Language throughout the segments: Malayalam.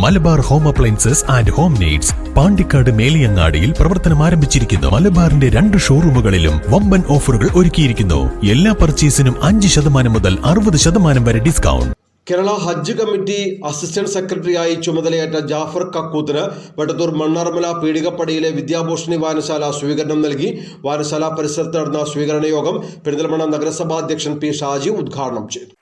Malabar home appliances and home needs Pandikkad മേലിയങ്ങാടിയിൽ പ്രവർത്തനം ആരംഭിച്ചിരിക്കുന്നു. മലബാറിന്റെ രണ്ട് ഷോറൂമുകളിലും വമ്പൻ ഓഫറുകൾ ഒരുക്കിയിരിക്കുന്നു. എല്ലാ പർച്ചേസിനും അഞ്ച് ശതമാനം മുതൽ അറുപത് ശതമാനം വരെ discount. Kerala Hajj committee assistant സെക്രട്ടറിയായി ചുമതലയേറ്റ ജാഫർ കക്കൂത്തിന് വെട്ടത്തൂർ മണ്ണാർമല പീടികപ്പടിയിലെ വിദ്യാഭൂഷണി വായനശാല സ്വീകരണം നൽകി. വായനശാല പരിസരത്ത് നടന്ന സ്വീകരണ യോഗം പെരിന്തൽമണ്ണ നഗരസഭാ അധ്യക്ഷൻ പി ഷാജി ഉദ്ഘാടനം ചെയ്തു.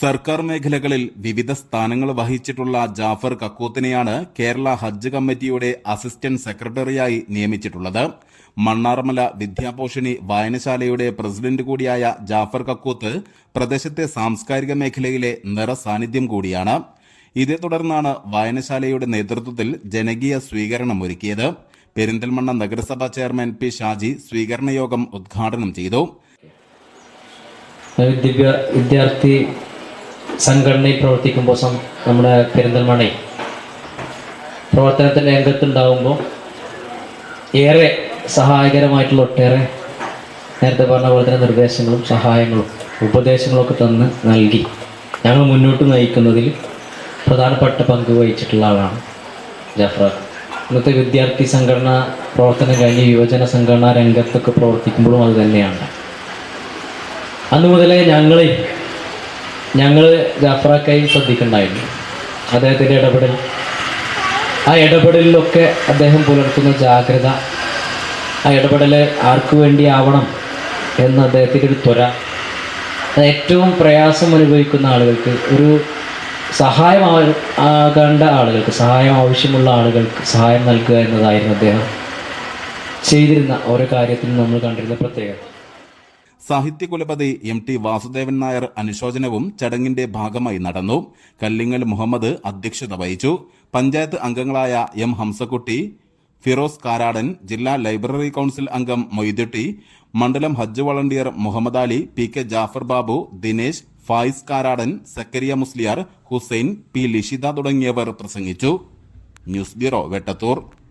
സർക്കാർ മേഖലകളിൽ വിവിധ സ്ഥാനങ്ങൾ വഹിച്ചിട്ടുള്ള ജാഫർ കക്കൂത്തിനെയാണ് കേരള ഹജ്ജ് കമ്മിറ്റിയുടെ അസിസ്റ്റന്റ് സെക്രട്ടറിയായി നിയമിച്ചിട്ടുള്ളത്. മണ്ണാർമല വിദ്യാപോഷിണി വായനശാലയുടെ പ്രസിഡന്റ് കൂടിയായ ജാഫർ കക്കൂത്ത് പ്രദേശത്തെ സാംസ്കാരിക മേഖലയിലെ നിറസാന്നിധ്യം കൂടിയാണ്. ഇതേ തുടർന്നാണ് വായനശാലയുടെ നേതൃത്വത്തിൽ ജനകീയ സ്വീകരണം ഒരുക്കിയത്. പെരിന്തൽമണ്ണ നഗരസഭാ ചെയർമാൻ പി ഷാജി സ്വീകരണ യോഗം ഉദ്ഘാടനം ചെയ്തു. ദിവ്യ വിദ്യാർത്ഥി സംഘടനയിൽ പ്രവർത്തിക്കുമ്പോൾ നമ്മുടെ പെരിന്തൽമണ്ണയിൽ പ്രവർത്തനത്തിന്റെ രംഗത്തുണ്ടാകുമ്പോൾ ഏറെ സഹായകരമായിട്ടുള്ള ഒട്ടേറെ നേരത്തെ പറഞ്ഞ പോലെ തന്നെ നിർദ്ദേശങ്ങളും സഹായങ്ങളും ഉപദേശങ്ങളൊക്കെ തന്ന് നൽകി. ഞങ്ങൾ മുന്നോട്ട് നയിക്കുന്നതിൽ പ്രധാനപ്പെട്ട പങ്ക് വഹിച്ചിട്ടുള്ള ആളാണ് ജഫ്ര. ഇന്നത്തെ വിദ്യാർത്ഥി സംഘടന പ്രവർത്തനം കഴിഞ്ഞ് യുവജന സംഘടനാ രംഗത്തൊക്കെ പ്രവർത്തിക്കുമ്പോഴും അത് തന്നെയാണ്. അന്ന് മുതലേ ഞങ്ങൾ ഞങ്ങൾ ജാഫറാക്കായി ശ്രദ്ധിക്കുന്നുണ്ടായിരുന്നു. അദ്ദേഹത്തിന്റെ ഇടപെടൽ. ആ ഇടപെടലിലൊക്കെ അദ്ദേഹം പുലർത്തുന്ന ജാഗ്രത ആ ഇടപെടൽ ആർക്കു വേണ്ടി ആവണം എന്ന അദ്ദേഹത്തിന്റെ ഒരു ത്വര അത് ഏറ്റവും പ്രയാസം അനുഭവിക്കുന്ന ആളുകൾക്ക് ഒരു സഹായം ആകേണ്ട ആളുകൾക്ക് സഹായം ആവശ്യമുള്ള ആളുകൾക്ക് സഹായം നൽകുക എന്നതായിരുന്നു അദ്ദേഹം ചെയ്തിരുന്ന ഓരോ കാര്യത്തിലും നമ്മൾ കണ്ടിരുന്ന പ്രത്യേകത. സാഹിത്യകുലപതി എം ടി വാസുദേവൻ നായർ അനുശോചനവും ചടങ്ങിന്റെ ഭാഗമായി നടന്നു. കല്ലിങ്ങൽ മുഹമ്മദ് അധ്യക്ഷത വഹിച്ചു. പഞ്ചായത്ത് അംഗങ്ങളായ എം ഹംസക്കുട്ടി ഫിറോസ് കാരാടൻ ജില്ലാ ലൈബ്രറി കൌൺസിൽ അംഗം മൊയ്തുട്ടി മണ്ഡലം Hajj volunteer Muhammad Ali P K Jafar Babu Dinesh Faiz Karadan Sakkariya Musliyar Hussain P Lishitha തുടങ്ങിയവർ പ്രസംഗിച്ചു. News bureau Vettathur.